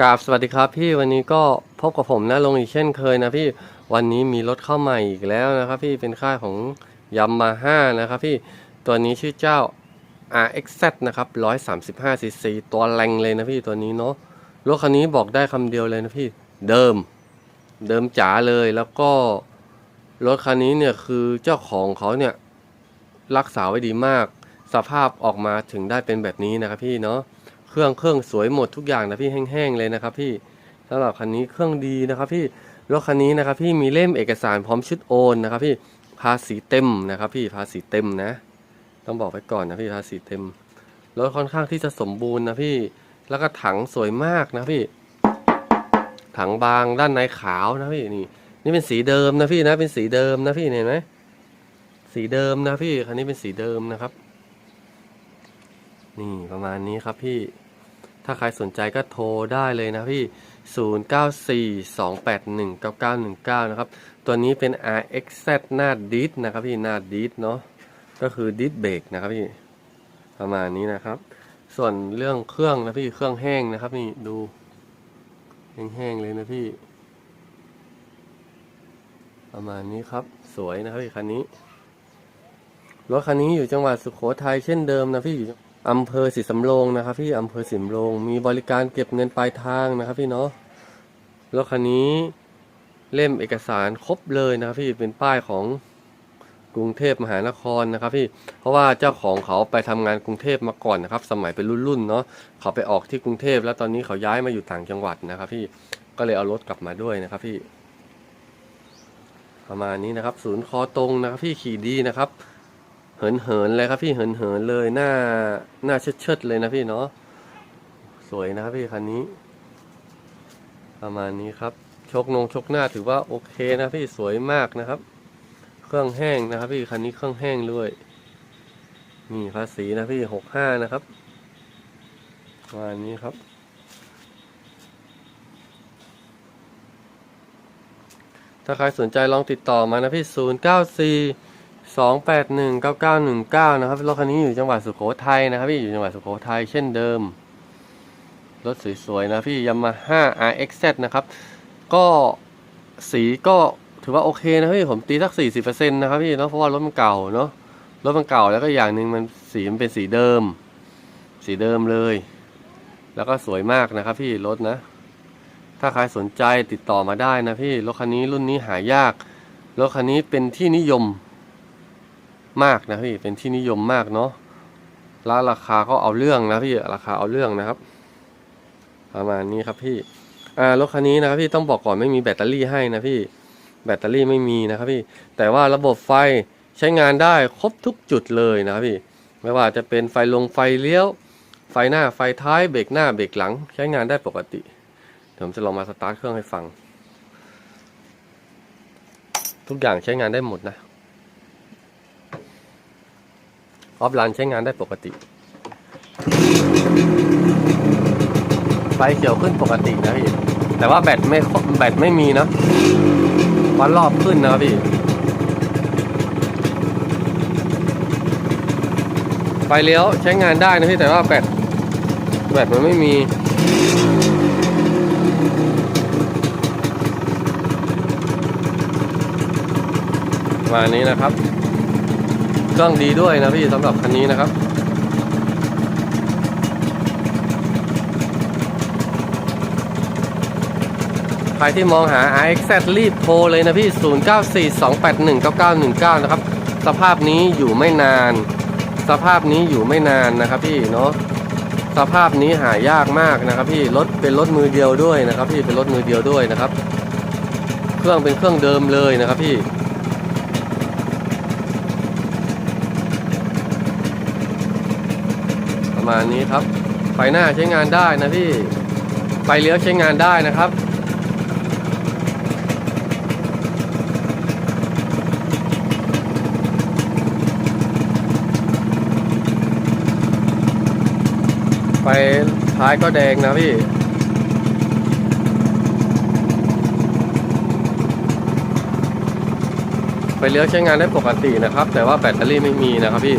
กราบสวัสดีครับพี่วันนี้ก็พบกับผมนะลงอีกเช่นเคยนะพี่วันนี้มีรถเข้าใหม่อีกแล้วนะครับพี่เป็นค่ายของยามาฮ่านะครับพี่ตัวนี้ชื่อเจ้า RXZ นะครับ 135cc ตัวแรงเลยนะพี่ตัวนี้เนาะรถคันนี้บอกได้คำเดียวเลยนะพี่เดิมเดิมจ๋าเลยแล้วก็รถคันนี้เนี่ยคือเจ้าของเขาเนี่ยรักษาไว้ดีมาก สภาพออกมาถึงได้เป็นแบบนี้นะครับพี่เนาะ เครื่องเครื่องสวยหมดทุกอย่างนะพี่แห้งๆเลยนะครับ พี่สำหรับคันนี้เครื่องดีนะครับ พี่รถคันนี้นะครับพี่มีเล่มเอกสารพร้อมชุดโอนนะครับ พี่ภาษีเต็มนะครับ พี่ภาษีเต็มนะ ต้องบอกไว้ก่อนนะพี่ภาษีเต็มรถค่อนข้างที่จะสมบูรณ์นะพี่แล้วก็ถังสวยมากนะพี่ ถังบางด้านในขาวนะพี่นี่ นี่เป็นสีเดิมนะพี่นะเป็นสีเดิมนะพี่เห็นไหมสีเดิมนะพี่คันนี้เป็นสีเดิมนะครับ นี่ประมาณนี้ครับพี่ ถ้าใครสนใจก็โทรได้เลยนะพี่ 0942819919 นะครับ ตัวนี้เป็น RXZ หน้าดิสนะครับพี่ หน้าดิสเนาะ ก็คือดิสเบรกนะครับพี่ ประมาณนี้นะครับ ส่วนเรื่องเครื่องนะพี่ เครื่องแห้งนะครับ นี่ดูแห้งๆเลยนะพี่ ประมาณนี้ครับ สวยนะครับพี่คันนี้รถคันนี้อยู่จังหวัดสุโขทัยเช่นเดิมนะพี่อยู่ อำเภอศรีสำโรงนะครับ พี่อำเภอศรีสำโรงมีบริการเก็บเงินปลายทางนะครับ พี่เนาะรถคันนี้เล่มเอกสารครบเลยนะครับพี่เป็นป้ายของกรุงเทพมหานครนะครับพี่เพราะว่าเจ้าของเขาไปทำงานกรุงเทพมาก่อนนะครับ สมัยเป็นรุ่นๆเนาะเขาไปออกที่กรุงเทพแล้วตอนนี้เขาย้ายมาอยู่ต่างจังหวัดนะครับ พี่ก็เลยเอารถกลับมาด้วยนะครับพี่ ประมาณนี้นะครับ ศูนย์คอตรงนะครับ พี่ขี่ดีนะครับ เหินเหินๆเลยครับพี่เหินเหินๆเลยหน้าหน้าเชิดเชิดๆเลยนะพี่เนาะสวยนะครับพี่คันนี้ ประมาณนี้ครับ ชกนงชกหน้าถือว่าโอเคนะพี่สวยมากนะครับ เครื่องแห้งนะครับ พี่คันนี้เครื่องแห้งด้วยนี่ภาษีนะพี่หกห้านะครับประมาณนี้ครับถ้าใครสนใจลองติดต่อมานะพี่ศูนย์ เก้าสี่สองแปดหนึ่งเก้าเก้าหนึ่งเก้านะครับรถคันนี้อยู่จังหวัดสุโขทัยนะครับพี่อยู่จังหวัดสุโขทัยเช่นเดิม รถสวยๆนะพี่ยามาฮ่า RXZ นะครับ ก็สีก็ถือว่าโอเคนะพี่ผมตีสักสี่สิบเปอร์เซ็นต์นะครับพี่เนาะเพราะว่ารถมันเก่าเนาะรถมันเก่าแล้วก็อย่างหนึ่งมันสีมันเป็นสีเดิม สีเดิมเลย แล้วก็สวยมากนะครับพี่รถนะ ถ้าใครสนใจติดต่อมาได้นะพี่รถคันนี้รุ่นนี้หายากรถคันนี้เป็นที่นิยม มากนะพี่เป็นที่นิยมมากเนาะแล้วราคาก็เอาเรื่องนะพี่ราคาเอาเรื่องนะครับ ประมาณนี้ครับพี่อ่ารถคันนี้นะครับพี่ต้องบอกก่อนไม่มีแบตเตอรี่ให้นะพี่แบตเตอรี่ไม่มีนะครับพี่แต่ว่าระบบไฟใช้งานได้ครบทุกจุดเลยนะครับพี่ไม่ว่าจะเป็นไฟลงไฟเลี้ยว ไฟหน้าไฟท้ายเบรกหน้าเบรกหลัง ใช้งานได้ปกติเดี๋ยวผมจะลองมาสตาร์ทเครื่องให้ฟัง ทุกอย่างใช้งานได้หมดนะ ออฟไลน์ใช้งานได้ปกติ ไฟเขียวขึ้นปกตินะพี่ แต่ว่าแบตไม่แบตไม่มีนะวันรอบขึ้นนะครับพี่ ไฟเลี้ยวใช้งานได้นะพี่แต่ว่าแบตแบตมันไม่มีมานี้นะครับ เครื่องดีด้วยนะพี่สำหรับคันนี้นะครับใครที่มองหา RXZ รีบโทรเลยนะพี่ 0942819919 นะครับ สภาพนี้อยู่ไม่นาน สภาพนี้อยู่ไม่นานนะครับพี่เนาะ สภาพนี้หายากมากนะครับพี่ รถเป็นรถมือเดียวด้วยนะครับพี่ เป็นรถมือเดียวด้วยนะครับ เครื่องเป็นเครื่องเดิมเลยนะครับพี่ ประมาณนี้ครับ ไฟหน้าใช้งานได้นะพี่ ไฟเลี้ยวใช้งานได้นะครับไฟท้ายก็แดงนะพี่ ไฟเลี้ยวใช้งานได้ปกตินะครับ แต่ว่าแบตเตอรี่ไม่มีนะครับพี่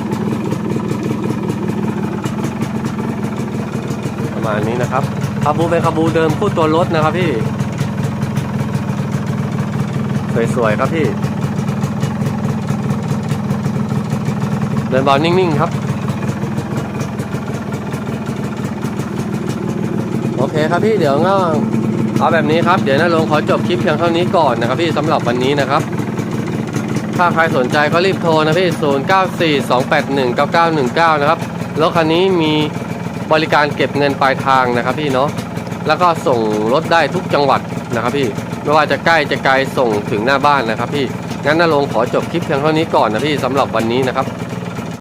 ประ มาณนี้นะครับคาบูเป็นคาบูเดิมคู่ตัวรถนะครับพี่ สวยๆครับพี่ เดินเบานิ่งๆครับ โอเคครับพี่เดี๋ยวก็เอาแบบนี้ครับเดี๋ยวน้าลงขอจบคลิปเพียงเท่านี้ก่อนนะครับพี่สำหรับวันนี้นะครับ ถ้าใครสนใจก็รีบโทรนะพี่ 0942819919 นะครับรถคันนี้มี บริการเก็บเงินปลายทางนะครับพี่เนาะแล้วก็ส่งรถได้ทุกจังหวัดนะครับพี่ไม่ว่าจะใกล้จะไกลส่งถึงหน้าบ้านนะครับพี่งั้นน้าลงขอจบคลิปเพียงเท่านี้ก่อนนะพี่สำหรับวันนี้นะครับ